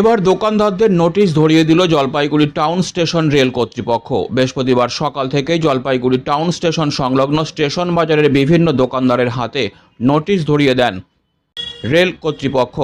এবার দোকানদারদের নোটিশ ধরিয়ে দিল জলপাইগুড়ি টাউন স্টেশন রেল কর্তৃপক্ষ। বৃহস্পতিবার সকাল থেকেই জলপাইগুড়ি টাউন স্টেশন সংলগ্ন স্টেশন বাজারের বিভিন্ন দোকানদারের হাতে নোটিশ ধরিয়ে দেন রেল কর্তৃপক্ষ।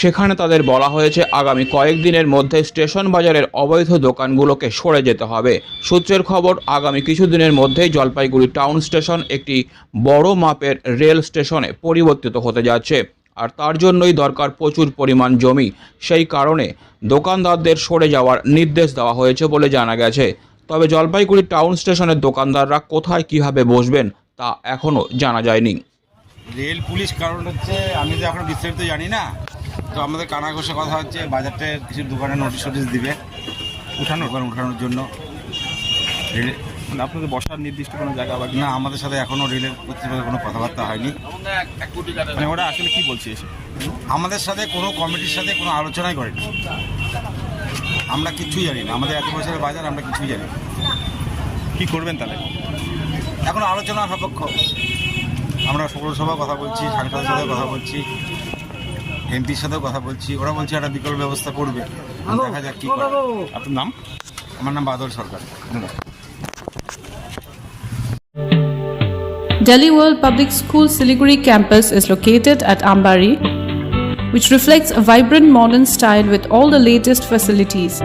সেখানে তাদের বলা হয়েছে, আগামী কয়েকদিনের মধ্যে স্টেশন বাজারের অবৈধ দোকানগুলোকে সরে যেতে হবে। সূত্রের খবর, আগামী কিছুদিনের মধ্যেই জলপাইগুড়ি টাউন স্টেশন একটি বড় মাপের রেল স্টেশনে পরিবর্তিত হতে যাচ্ছে। আর তার জন্যই দরকার প্রচুর পরিমাণ জমি। সেই কারণে দোকানদারদের সরে যাওয়ার নির্দেশ দেওয়া হয়েছে বলে জানা গেছে। তবে জলপাইগুড়ি টাউন স্টেশনের দোকানদাররা কোথায় কীভাবে বসবেন তা এখনও জানা যায়নি। রেল, পুলিশ কারণ হচ্ছে আমি তো এখন বিস্তারিত জানি না। তো আমাদের কানাঘোষে কথা হচ্ছে, বাজারটায় কিছু দোকানে নোটিশ ফোটিস দিবে। উঠানো দোকান উঠানোর জন্য। আপনাদের বসার নির্দিষ্ট কোনো জায়গা বা না আমাদের সাথে এখনও রেলের কর্তৃপক্ষের কোনো কথাবার্তা হয়নি। মানে ওরা আসলে কি বলছে এসে? আমাদের সাথে কোনো কমিটির সাথে কোনো আলোচনাই করেনি। আমরা কিছুই জানি না। আমাদের এত বছরের বাজার আমরা কিছুই জানি কি করবেন তাহলে? এখন আলোচনা সাপেক্ষ। আমরা পৌরসভা কথা বলছি সাংসদের সাথে কথা বলছি এমপির সাথেও কথা বলছি। ওরা বলছে একটা বিকল্প ব্যবস্থা করবে। দেখা যাক কি করে। আপনার নাম? আমার নাম বাদল সরকার। Delhi World Public School Siliguri campus is located at Ambari, which reflects a vibrant modern style with all the latest facilities.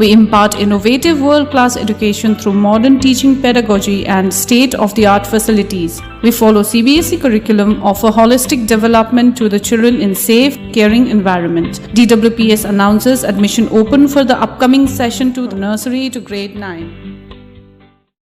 We impart innovative world class education through modern teaching pedagogy and state of the art facilities. We follow CBSE curriculum, offer holistic development to the children in safe, caring environment. DWPS announces admission open for the upcoming session to the nursery to grade 9.